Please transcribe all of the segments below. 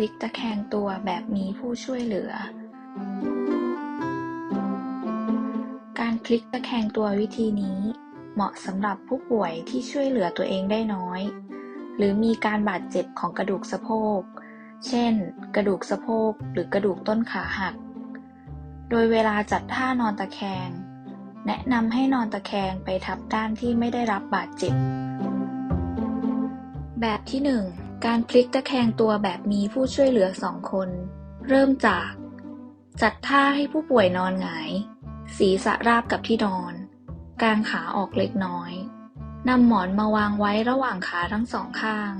ลิกตะแคงตัวแบบมีผู้ช่วยเหลือ การพลิกตะแคงตัววิธีนี้ เหมาะสำหรับผู้ป่วยที่ช่วยเหลือตัวเองได้น้อย หรือมีการบาดเจ็บของกระดูกสะโพก เช่น กระดูกสะโพกหรือกระดูกต้นขาหัก โดยเวลาจัดท่านอนตะแคง แนะนำให้นอนตะแคงไปทับด้านที่ไม่ได้รับบาดเจ็บ แบบที่ 1 การพลิกตะแคงตัวแบบมีผู้ช่วยเหลือสองคน เริ่มจาก จัดท่าให้ผู้ป่วยนอนหงาย ศีรษะราบกับที่นอน กางขาออกเล็กน้อยนำหมอนมาวางไว้ระหว่างขาทั้งสองข้าง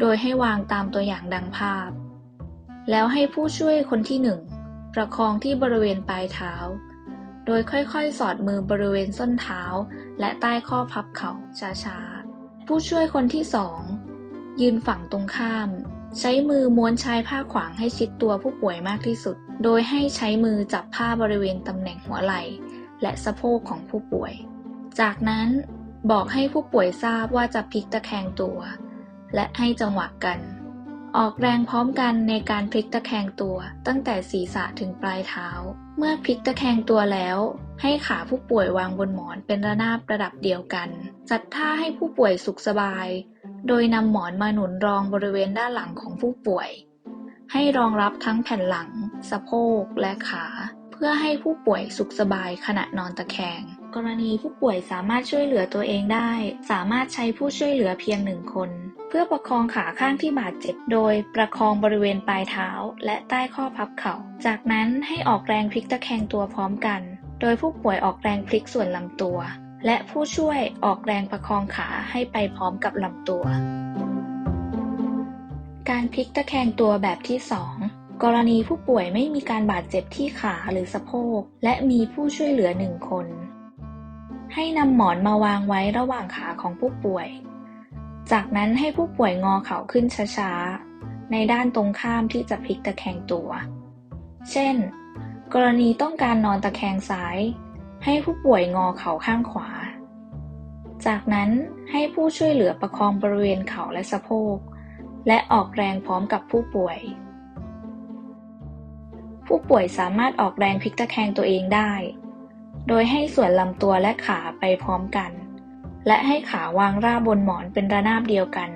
โดยให้วางตามตัวอย่างดังภาพ แล้วให้ผู้ช่วยคนที่หนึ่งประคองที่บริเวณปลายเท้า โดยค่อยๆ สอดมือบริเวณส้นเท้า และใต้ข้อพับเข่าช้าๆ ผู้ช่วยคนที่สอง ยืนฝั่งตรงข้าม ใช้มือม้วนชายผ้าขวางให้ชิดตัวผู้ป่วยมากที่สุด โดยให้ใช้มือจับผ้าบริเวณตำแหน่งหัวไหล่และสะโพกของผู้ป่วย จากนั้นบอกให้ผู้ป่วยทราบว่าจะพลิกตะแคงตัว และให้จังหวะกัน ออกแรงพร้อมกันในการพลิกตะแคงตัว ตั้งแต่ศีรษะถึงปลายเท้า เมื่อพลิกตะแคงตัวแล้ว ให้ขาผู้ป่วยวางบนหมอนเป็นระนาบระดับเดียวกัน จัดท่าให้ผู้ป่วยสุขสบาย โดยนำหมอนมาหนุนรองบริเวณด้านหลังของผู้ป่วย ให้รองรับทั้งแผ่นหลัง สะโพก และขา เพื่อให้ผู้ป่วยสุขสบายขณะนอนตะแคง กรณีผู้ป่วยสามารถช่วยเหลือตัวเองได้ สามารถใช้ผู้ช่วยเหลือเพียงหนึ่งคน เพื่อประคองขาข้างที่บาดเจ็บ โดยประคองบริเวณปลายเท้า และใต้ข้อพับเข่า จากนั้นให้ออกแรงพลิกตะแคงตัวพร้อมกัน โดยผู้ป่วยออกแรงพลิกส่วนลำตัว และผู้ช่วยออกแรงประคองขาให้ไปพร้อมกับลำตัว การพลิกตะแคงตัวแบบที่ 2 กรณีผู้ป่วยไม่มีการบาดเจ็บที่ขาหรือสะโพก และมีผู้ช่วยเหลือหนึ่งคน ให้นำหมอนมาวางไว้ระหว่างขาของผู้ป่วย จากนั้นให้ผู้ป่วยงอเข่าขึ้นช้าๆ ในด้านตรงข้ามที่จะพลิกตะแคงตัว เช่น กรณีต้องการนอนตะแคงซ้าย ให้ผู้ป่วยงอเข่าข้างขวา จากนั้นให้ผู้ช่วยเหลือประคองบริเวณเข่าและสะโพก และออกแรงพร้อมกับผู้ป่วย ผู้ป่วยสามารถออกแรงพลิกตะแคงตัวเองได้ โดยให้ส่วนลำตัวและขาไปพร้อมกัน และให้ขาวางราบบนหมอนเป็นระนาบเดียวกัน